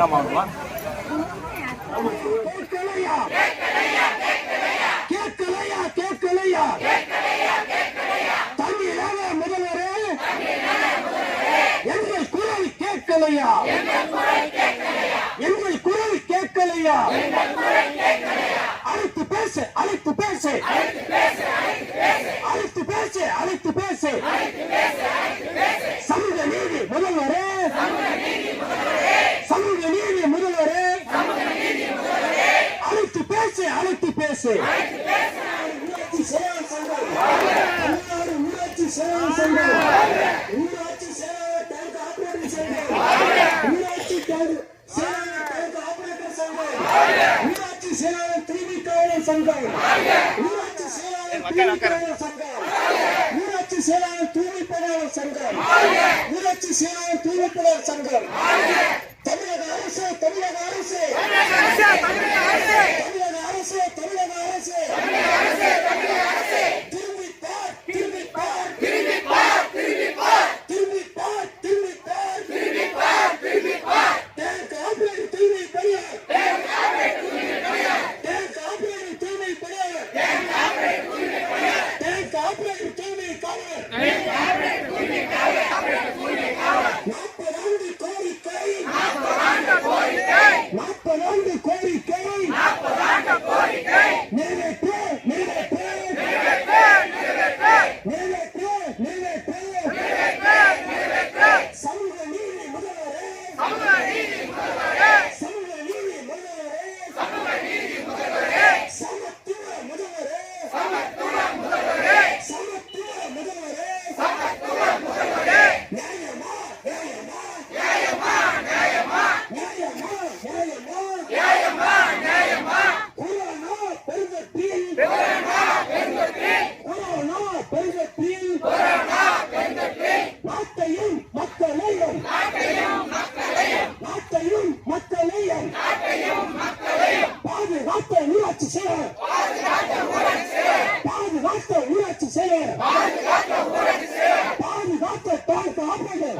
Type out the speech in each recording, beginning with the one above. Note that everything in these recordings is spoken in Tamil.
ஆமாம்மா கேட்கலையா கேட்கலையா தமிழக முதல்வரே எங்கள் குரல் கேட்கலையா எங்கள் குரல் கேட்கலையா அழைத்து பேசு அழைத்து பேசு. அழைத்து பேசு அழைத்து பேசு சமூக நீதி முதல்வரே சமூக நீதி முதல்வரே அழைத்து பேசு அழைத்து பேசு. ஊராட்சி சேவை சங்கம். தமிழ்நாடு ஊராட்சி சேவை சங்கம். ஊராட்சி சேவை டேங்க் ஆபரேட்டர் சங்கம். ஊராட்சி டேங்க் சேவை டேங்க் ஆபரேட்டர் சங்கம். ஊராட்சி சேவை தூய்மை காவலர் சங்கம். ஊராட்சி சேவை தூய்மை காவலர் சங்கம். ஊராட்சி சேவை தூய்மை பணியாளர் சங்கம். ஊராட்சி சேவை தூய்மை பணியாளர் சங்கம். ஊராட்சி செயலர். பாதுகாத்த ஊராட்சி செயலர். பாதுகாத்த ஊராட்சி செயலர். பாதுகாத்த ஊராட்சி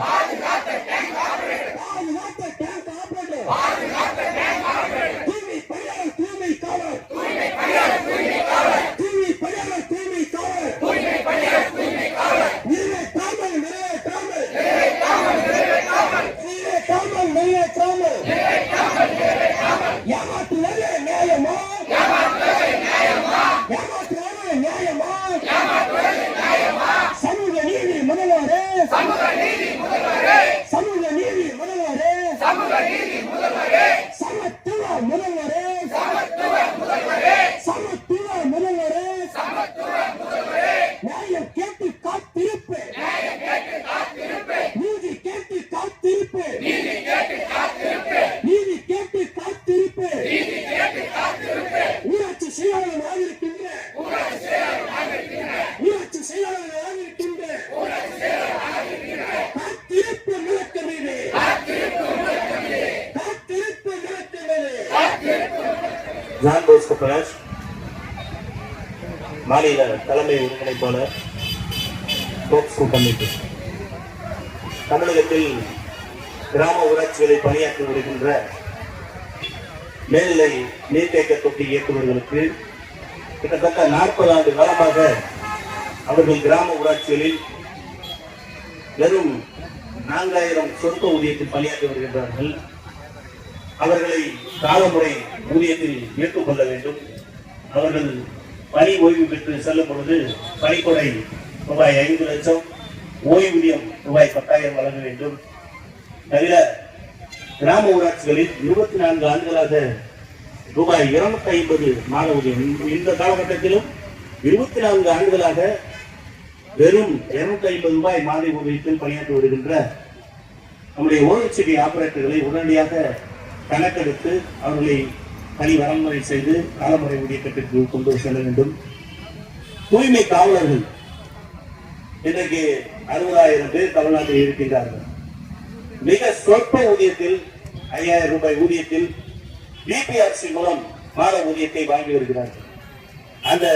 சமத்துவ முதல்வரே சமத்துவ முதல்வரே சமத்துவ முதல்வரே சமத்துவ முதல்வரே நியாயம் கேட்டு காத்திருப்பு நியாயம் கேட்டு காத்திருப்பு நீதி கேட்டு காத்திருப்பு நீதி கேட்டு காத்திருப்பு நீதி கேட்டு காத்திருப்பு நீதி கேட்டு காத்திருப்பு ஊராட்சி செயலாளராக இருக்கின்ற ஊராட்சி செயலாளராக இருக்கின்ற ஊராட்சி செயலாளராக இருக்கின்ற ஊராட்சி செயலாளராக இருக்கின்ற காத்திருப்பு விளக்கு மீது காத்திருப்பு விளக்கு மீது காத்திருப்பு விளக்கு மீது ஜான் மாநில தலைமை ஒருங்கிணைப்பாளர் போக்சோ கமிட்டி. தமிழகத்தில் கிராம ஊராட்சிகளில் பணியாற்றி வருகின்ற மேல்நிலை நீர்த்தேக்க தொட்டி இயக்குநர்களுக்கு கிட்டத்தட்ட நாற்பது ஆண்டு காலமாக அவர்கள் கிராம ஊராட்சிகளில் வெறும் நான்காயிரம் சொந்த ஊதியத்தில் பணியாற்றி வருகின்றார்கள். அவர்களை காலமுறை ஊதியத்தில் ஏற்றுக்கொள்ள வேண்டும். அவர்கள் பணி ஓய்வு பெற்று செல்லும் பொழுது பணிக்கொடை ரூபாய் ஐந்து லட்சம் ஓய்வூதியம் ரூபாய் பத்தாயிரம் வழங்க வேண்டும். தவிர கிராம ஊராட்சிகளில் இருபத்தி நான்கு ஆண்டுகளாக ரூபாய் இருநூத்தி ஐம்பது மாத ஊதியம். இந்த- காலகட்டத்திலும் இருபத்தி நான்கு ஆண்டுகளாக வெறும் இருநூத்தி ஐம்பது ரூபாய் மாத ஊதியத்தில் பணியாற்றி வருகின்ற நம்முடைய ஓஎச்டி ஆபரேட்டர்களை உடனடியாக கணக்கெடுத்து அவர்களை பணி வரமுறை செய்து காலமுறை ஊதியத்திற்கு கொண்டு செல்ல வேண்டும். தூய்மை காவலர்கள் இன்றைக்கு அறுபதாயிரம் பேர் தமிழ்நாட்டில் இருக்கின்றார்கள். மிக சொற்ப ஊதியத்தில் ஐயாயிரம் ரூபாய் ஊதியத்தில் பிபிஆர்சி மூலம் மாத ஊதியத்தை வாங்கி வருகிறார்கள். அந்த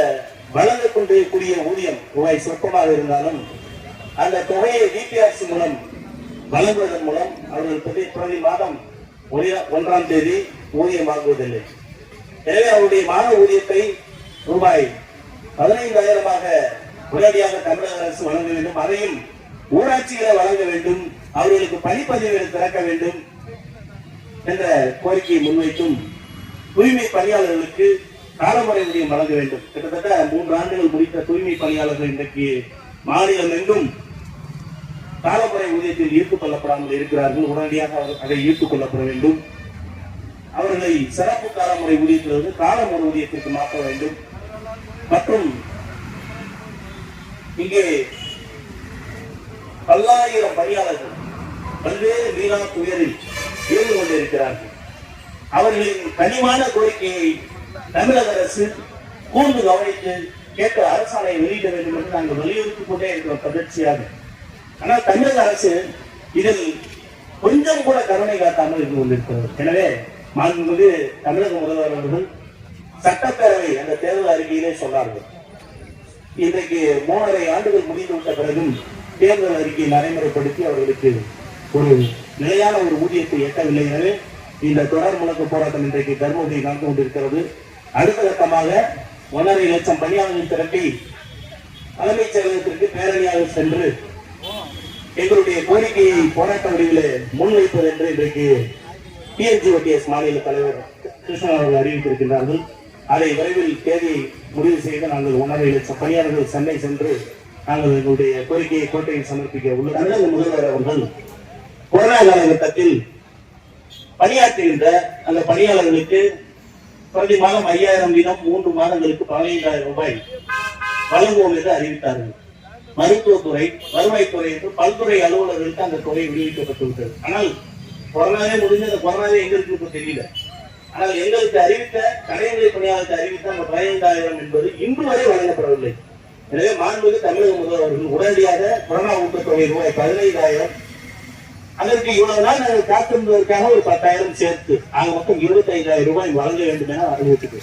வழங்கக் கொண்டிருக்கூடிய ஊதியம் ரூபாய் சொற்பமாக இருந்தாலும் அந்த தொகையை பிபிஆர்சி மூலம் வழங்குவதன் மூலம் அவர்கள் பிரதி மாதம் ஒன்றாம் தேதி ஊதியம் வாங்குவதில்லை. எனவே அவருடைய மாத ஊதியத்தை ரூபாய் பதினைந்தாயிரமாக உடனடியாக தமிழக அரசு வழங்க வேண்டும். அதையும் ஊராட்சிகளை வழங்க வேண்டும். அவர்களுக்கு பணிப்பதிவுகளை திறக்க வேண்டும் என்ற கோரிக்கையை முன்வைத்தும் தூய்மை பணியாளர்களுக்கு காலமுறை ஊதியம் வழங்க வேண்டும். கிட்டத்தட்ட மூன்று ஆண்டுகள் முடித்த தூய்மை பணியாளர்கள் இன்றைக்கு மாநிலம் எங்கும் காலமுறை ஊதியத்தில் ஈர்த்துக் கொள்ளப்படாமல் இருக்கிறார்கள். உடனடியாக அதை ஈர்த்துக் கொள்ளப்பட வேண்டும். அவர்களை சிறப்பு காலமுறை ஊதியத்திலிருந்து காலமுறை ஊதியத்திற்கு மாற்ற வேண்டும். மற்றும் இங்கே பல்லாயிரம் பணியாளர்கள் பல்வேறு மீனா துயரில் இருந்து கொண்டிருக்கிறார்கள். அவர்களின் கனிமான கோரிக்கையை தமிழக அரசு கூர்ந்து கவனித்து கேட்டு அரசாணை வெளியிட வேண்டும் என்று நாங்கள் வலியுறுத்திக் கொண்டே இருக்கிறோம். தொடர்ச்சியாக ஆனால் தமிழக அரசு இதில் கொஞ்சம் கூட கருணை காட்டாமல் இருந்து கொண்டிருக்கிறது. எனவே மாண்புமிகு தமிழக முதல்வர் அவர்கள் சட்டப்பேரவை அந்த தேர்தல் அறிக்கையிலே சொன்னார்கள். இன்றைக்கு மூணரை ஆண்டுகள் முடிந்துவிட்ட பிறகும் தேர்தல் அறிக்கையை நடைமுறைப்படுத்தி அவர்களுக்கு ஒரு நிலையான ஒரு ஊதியத்தை எட்டவில்லை. எனவே இந்த தொடர் முழக்க போராட்டம் இன்றைக்கு தர்மபுரி நடந்து கொண்டிருக்கிறது. அடுத்த கட்டமாக ஒன்றரை லட்சம் பணியாளர்கள் திரட்டி தலைமைச் செயலகத்திற்கு பேரணியாக சென்று எங்களுடைய கோரிக்கையை போராட்ட வடிவில் முன்வைப்பது என்று இன்றைக்கு டிஎன்ஜிஓடிஎஸ் மாநில தலைவர் கிருஷ்ணன் அவர்கள் அறிவித்திருக்கிறார்கள் அதை விரைவில் தேதியை முடிவு செய்து நாங்கள் ஒன்றரை லட்சம் பணியாளர்கள் சென்னை சென்று நாங்கள் எங்களுடைய கோரிக்கையை கோட்டையில் சமர்ப்பிக்க உள்ள தமிழக முதல்வர் அவர்கள் கொரோனா காலகட்டத்தில் பணியாற்றுகின்ற அந்த பணியாளர்களுக்கு பிரதி மாதம் ஐயாயிரம் வீதம் மூன்று மாதங்களுக்கு பதினைந்தாயிரம் ரூபாய் வழங்குவோம் என்று அறிவித்தார்கள். மருத்துவத்துறை வருவாய்த்துறை என்று பல்துறை அலுவலர்களுக்கு அந்த தொகை விடுவிக்கப்பட்டு விட்டது ஆனால் கொரோனாவே முடிஞ்சு அந்த கொரோனாவே எங்களுக்கு இப்ப தெரியல. ஆனால் எங்களுக்கு அறிவித்த கடைநிலை பணியாளருக்கு அறிவித்த அந்த பதினைந்தாயிரம் என்பது இன்று வரை வழங்கப்படவில்லை. எனவே மாண்புமிகு தமிழக முதல்வர்கள் உடனடியாக கொரோனா ஊக்கத்தொகை ரூபாய் பதினைந்தாயிரம் அதற்கு இவ்வளவு நாள் நாங்கள் காத்திருந்ததற்காக ஒரு பத்தாயிரம் சேர்த்து ஆக மொத்தம் இருபத்தி ஐந்தாயிரம் ரூபாய் வழங்க வேண்டும் என அறிவித்துக்